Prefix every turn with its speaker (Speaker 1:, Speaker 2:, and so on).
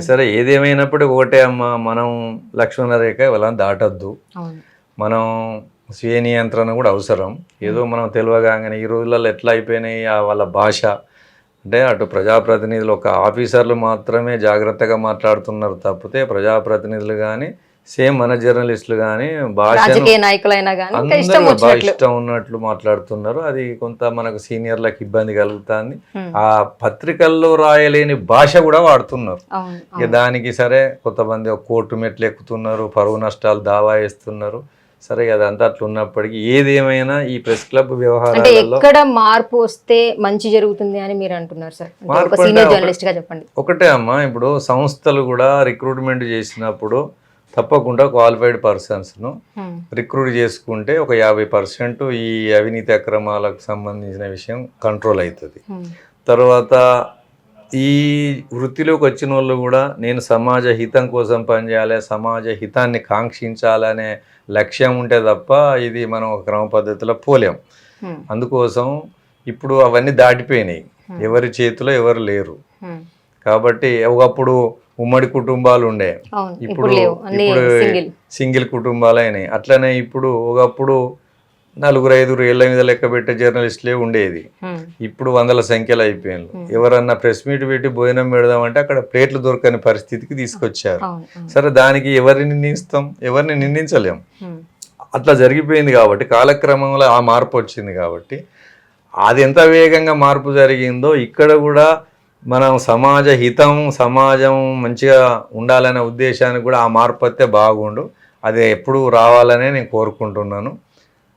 Speaker 1: సరే ఏదేమైనప్పటికీ ఒకటే అమ్మ మనం లక్ష్మణ రేఖ ఇలా దాటద్దు. మనం స్వీయ నియంత్రణ కూడా అవసరం. ఏదో మనం తెలియగానే ఈ రోజులలో ఎట్లా అయిపోయినాయి ఆ వాళ్ళ భాష. అంటే అటు ప్రజాప్రతినిధులు ఒక ఆఫీసర్లు మాత్రమే జాగ్రత్తగా మాట్లాడుతున్నారు తప్పితే ప్రజాప్రతినిధులు కానీ సేమ్ మన జర్నలిస్టులు కానీ
Speaker 2: రాజకీయ నాయకులైనా ఇష్టం
Speaker 1: ఉన్నట్లు మాట్లాడుతున్నారు. అది కొంత మనకు సీనియర్లకు ఇబ్బంది కలుగుతుంది. ఆ పత్రికల్లో రాయలేని భాష కూడా వాడుతున్నారు. ఇక దానికి సరే కొంతమంది ఒక కోర్టు మెట్లు ఎక్కుతున్నారు పరువు నష్టాలు దావా వేస్తున్నారు. సరే అదంతా అట్లా ఉన్నప్పటికీ ఏది ఏమైనా ఈ ప్రెస్ క్లబ్
Speaker 2: ఎక్కడ మార్పు వస్తే మంచి జరుగుతుంది అని మీరు అంటున్నారు సార్? జర్నలిస్ట్గా చెప్పండి.
Speaker 1: ఒకటే అమ్మా ఇప్పుడు సంస్థలు కూడా రిక్రూట్మెంట్ చేసినప్పుడు తప్పకుండా క్వాలిఫైడ్ పర్సన్స్ను
Speaker 2: Hmm.
Speaker 1: రిక్రూట్ చేసుకుంటే ఒక యాభై పర్సెంట్ ఈ అవినీతి అక్రమాలకు సంబంధించిన విషయం కంట్రోల్ అవుతుంది
Speaker 2: Hmm.
Speaker 1: తర్వాత ఈ వృత్తిలోకి వచ్చిన వాళ్ళు కూడా నేను సమాజ హితం కోసం పనిచేయాలి సమాజ హితాన్ని కాంక్షించాలనే లక్ష్యం ఉంటే తప్ప ఇది మనం ఒక క్రమ పద్ధతిలో పోలేం
Speaker 2: Hmm.
Speaker 1: అందుకోసం ఇప్పుడు అవన్నీ దాటిపోయినాయి ఎవరి చేతిలో ఎవరు లేరు
Speaker 2: Hmm.
Speaker 1: కాబట్టి ఒకప్పుడు ఉమ్మడి కుటుంబాలు ఉండే.
Speaker 2: ఇప్పుడు
Speaker 1: ఇప్పుడు
Speaker 2: సింగిల్.
Speaker 1: కుటుంబాలు అయినాయి అట్లనే ఇప్పుడు ఒకప్పుడు నలుగురు ఐదుగురు ఏళ్ళ మీద లెక్క పెట్టే జర్నలిస్టులే ఉండేది. ఇప్పుడు వందల సంఖ్యలో అయిపోయారు ఎవరన్నా ప్రెస్ మీట్ పెట్టి భోజనం పెడదామంటే అక్కడ ప్లేట్లు దొరకని పరిస్థితికి తీసుకొచ్చారు. సరే దానికి ఎవరిని నిందిస్తాం? ఎవరిని నిందించలేం. అట్లా జరిగిపోయింది కాబట్టి కాలక్రమంలో ఆ మార్పు వచ్చింది కాబట్టి అది ఎంత వేగంగా మార్పు జరిగిందో ఇక్కడ కూడా మనం సమాజ హితం సమాజం మంచిగా ఉండాలనే ఉద్దేశానికి కూడా ఆ మార్పు వస్తే బాగుండు. అది ఎప్పుడు రావాలనే నేను కోరుకుంటున్నాను.